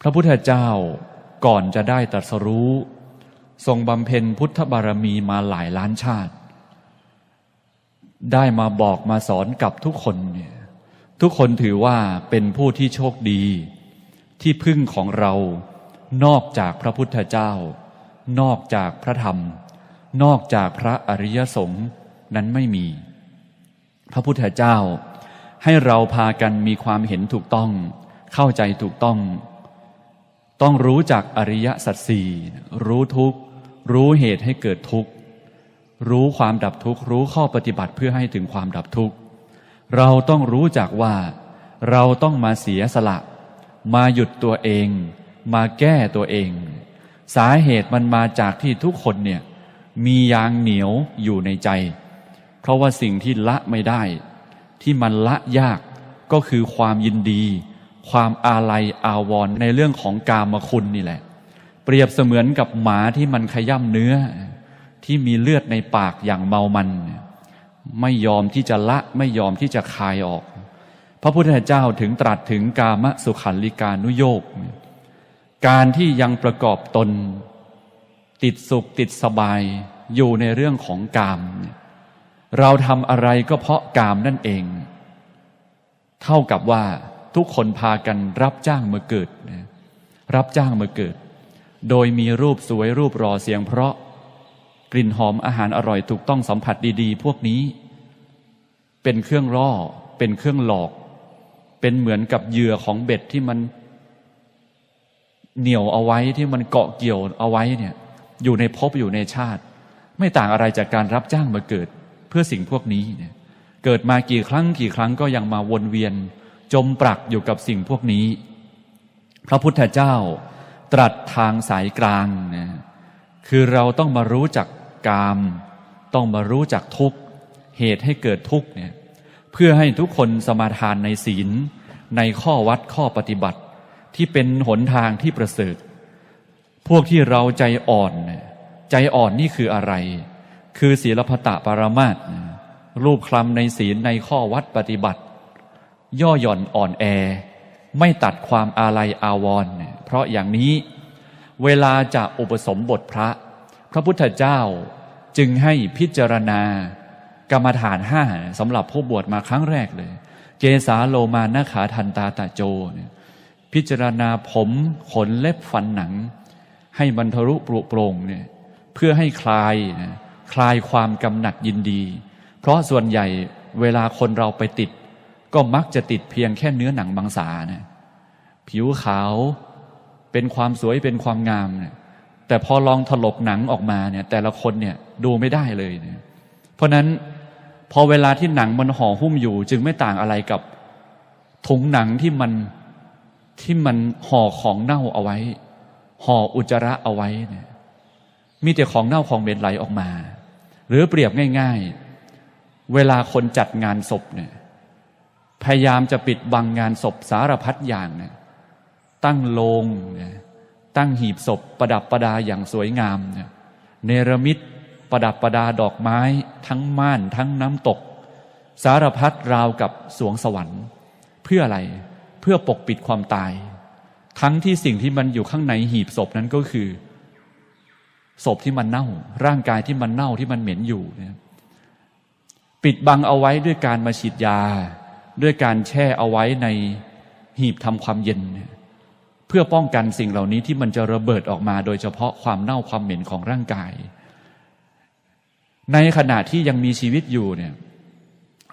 พระพุทธเจ้าก่อนจะได้ตรัสรู้ ทรงบำเพ็ญพุทธบารมีมาหลายล้านชาติ ได้มาบอกมาสอนกับทุกคนเนี่ยทุกคนถือว่าเป็นผู้ที่โชคดี ที่พึ่งของเรา นอกจากพระพุทธเจ้า นอกจากพระธรรม นอกจากพระอริยสงฆ์นั้นไม่มี พระพุทธเจ้า ให้เราพากันมีความเห็นถูกต้อง เข้าใจถูกต้อง ต้องรู้จักอริยสัจสี่รู้ทุกข์รู้เหตุให้เกิดทุกข์รู้ความดับทุกข์รู้ข้อปฏิบัติเพื่อให้ถึงความดับทุกข์เราต้องรู้จักว่า เราต้องมาเสียสละ มาหยุดตัวเอง มาแก้ตัวเอง สาเหตุมันมาจากที่ทุกคนเนี่ยมียางเหนียวอยู่ในใจ เพราะว่าสิ่งที่ละไม่ได้ ที่มันละยากก็คือความยินดี ความอาลัยอาวรณ์ในเรื่องของกามคุณนี่แหละ เปรียบเสมือนกับหมาที่มันขย่ำเนื้อ ที่มีเลือดในปากอย่างเมามัน ไม่ยอมที่จะละไม่ยอมที่จะคายออก พระพุทธเจ้าถึงตรัสถึงกามสุขันลิกานุโยกการที่ยังประกอบตน ติดสุขติดสบายอยู่ในเรื่องของกามเนี่ยเราทำอะไรก็เพราะกามนั่นเอง เท่ากับว่า ทุกคนพากันรับจ้างมาเกิดนะรับจ้างมาเกิด โดยมีรูปสวยรูปรอเสียงเพราะกลิ่นหอมอาหารอร่อยถูกต้องสัมผัสดีๆ พวกนี้ เป็นเครื่องล่อ เป็นเครื่องหลอก เป็นเหมือนกับเหยื่อของเบ็ดที่มันเหนี่ยวเอาไว้ที่มันเกาะเกี่ยวเอาไว้เนี่ย อยู่ในภพอยู่ในชาติ ไม่ต่างอะไรจากการรับจ้างมาเกิด เพื่อสิ่งพวกนี้เนี่ยเกิดมากี่ครั้งกี่ครั้งก็ยังมาวนเวียน จมปรักอยู่กับสิ่งพวกนี้ พระพุทธเจ้าตรัสทางสายกลางนะคือเราต้องมารู้จักกาม ต้องมารู้จักทุกข์เหตุให้เกิดทุกข์เนี่ยเพื่อให้ทุกคนสมาทานในศีล ในข้อวัดข้อปฏิบัติ ที่เป็นหนทางที่ประเสริฐ พวกที่เราใจอ่อนใจอ่อนนี่คืออะไร คือศีลพตะปรมาตรูปคลำในศีลในข้อวัดปฏิบัติ ย่อหย่อนอ่อนแอ ไม่ตัดความอาลัยอาวรณ์เนี่ยเพราะอย่างนี้เวลาจะอุปสมบทพระ พระพุทธเจ้าจึงให้พิจารณา กรรมฐานห้าสำหรับผู้บวชมาครั้งแรกเลยเกสาโลมานาขาทันตาตาโจ พิจารณาผมขนเล็บฟันหนัง ให้บรรทรุปรุโปรงเนี่ยเพื่อให้คลายคลายความกำหนัดยินดี เพราะส่วนใหญ่เวลาคนเราไปติด ก็มักจะติดเพียงแค่เนื้อหนังบางสานะผิวขาวเป็นความสวยเป็นความงามเนี่ยแต่พอลองถลกหนังออกมาเนี่ย แต่ละคนเนี่ยดูไม่ได้เลยเนี่ยเพราะนั้นพอเวลาที่หนังมันห่อหุ้มอยู่ จึงไม่ต่างอะไรกับถุงหนังที่มันที่มันห่อของเน่าเอาไว้ ห่ออุจจาระเอาไว้เนี่ยมีแต่ของเน่าของเหม็นไหลออกมา หรือเปรียบง่าย ๆ เวลาคนจัดงานศพเนี่ย พยายามจะปิดบังงานศพสารพัดอย่างเนี่ยตั้งโลงเนี่ยตั้งหีบศพประดับประดาอย่างสวยงามเนี่ยเนรมิตประดับประดาดอกไม้ ทั้งม่านทั้งน้ำตก สารพัดราวกับสวงสวรรค์ เพื่ออะไรเพื่อปกปิดความตาย ทั้งที่สิ่งที่มันอยู่ข้างในหีบศพนั้นก็คือศพที่มันเน่า ร่างกายที่มันเน่าที่มันเหม็นอยู่เนี่ยปิดบังเอาไว้ด้วยการมาฉีดยา ด้วยการแช่เอาไว้ในหีบทำความเย็น เพื่อป้องกันสิ่งเหล่านี้ที่มันจะระเบิดออกมา โดยเฉพาะความเน่าความเหม็นของร่างกาย ในขณะที่ยังมีชีวิตอยู่เนี่ย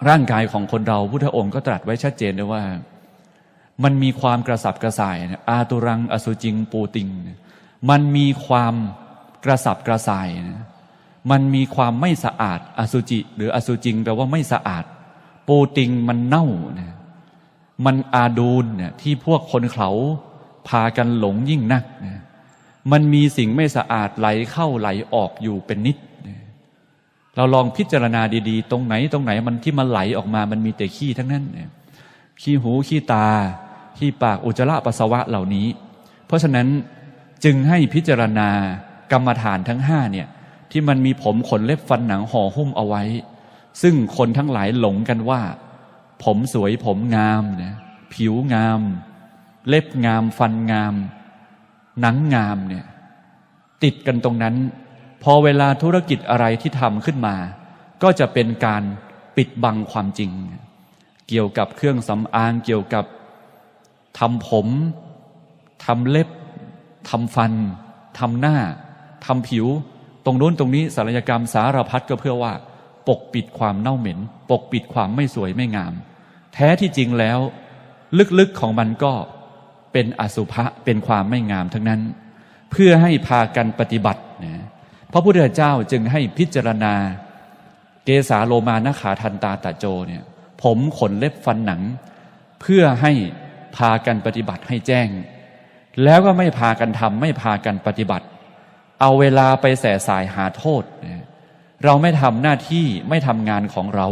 ร่างกายของคนเราพุทธองค์ก็ตรัสไว้ชัดเจนเลยว่า มันมีความกระสับกระส่าย อาตุรังอสุจิงปูติง มันมีความกระสับกระส่าย มันมีความไม่สะอาด อสุจิ หรืออสุจิงแปลว่าไม่สะอาด ปูติงมันเน่านะมันอาดูนเนี่ยที่พวกคนเขาพากันหลงยิ่งนักนะมันมีสิ่งไม่สะอาดไหลเข้าไหลออกอยู่เป็นนิดนะเราลองพิจารณาดีๆ ตรงไหนตรงไหนมันที่มันไหลออกมามันมีแต่ขี้ทั้งนั้นเนี่ยขี้หูขี้ตา ขี้ปากอุจจาระปัสสาวะเหล่านี้ เพราะฉะนั้นจึงให้พิจารณากรรมฐานทั้งห้าเนี่ยที่มันมีผมขนเล็บฟันหนังห่อหุ้มเอาไว้ ซึ่งคนทั้งหลายหลงกันว่า ผมสวยผมงามนะผิวงาม เล็บงาม ฟันงาม หนังงามเนี่ย ติดกันตรงนั้น พอเวลาธุรกิจอะไรที่ทำขึ้นมา ก็จะเป็นการปิดบังความจริง เกี่ยวกับเครื่องสำอางเกี่ยวกับทำผมทำเล็บทำฟันทำหน้าทำผิว ตรงนู้นตรงนี้ศัลยกรรมสารพัดก็เพื่อว่า ปกปิดความเน่าเหม็น ปกปิดความไม่สวยไม่งาม แท้ที่จริงแล้ว ลึกๆของมันก็เป็นอสุภะเป็นความไม่งามทั้งนั้น เพื่อให้พากันปฏิบัตินะพระพุทธเจ้าจึงให้พิจารณา เกสาโลมานาขาทันตาตะโจเนี่ย ผมขนเล็บฟันหนัง เพื่อให้พากันปฏิบัติให้แจ้ง แล้วก็ไม่พากันทำไม่พากันปฏิบัติ เอาเวลาไปแส่สายหาโทษนะ เราไม่ทำหน้าที่ไม่ทำงานของเรา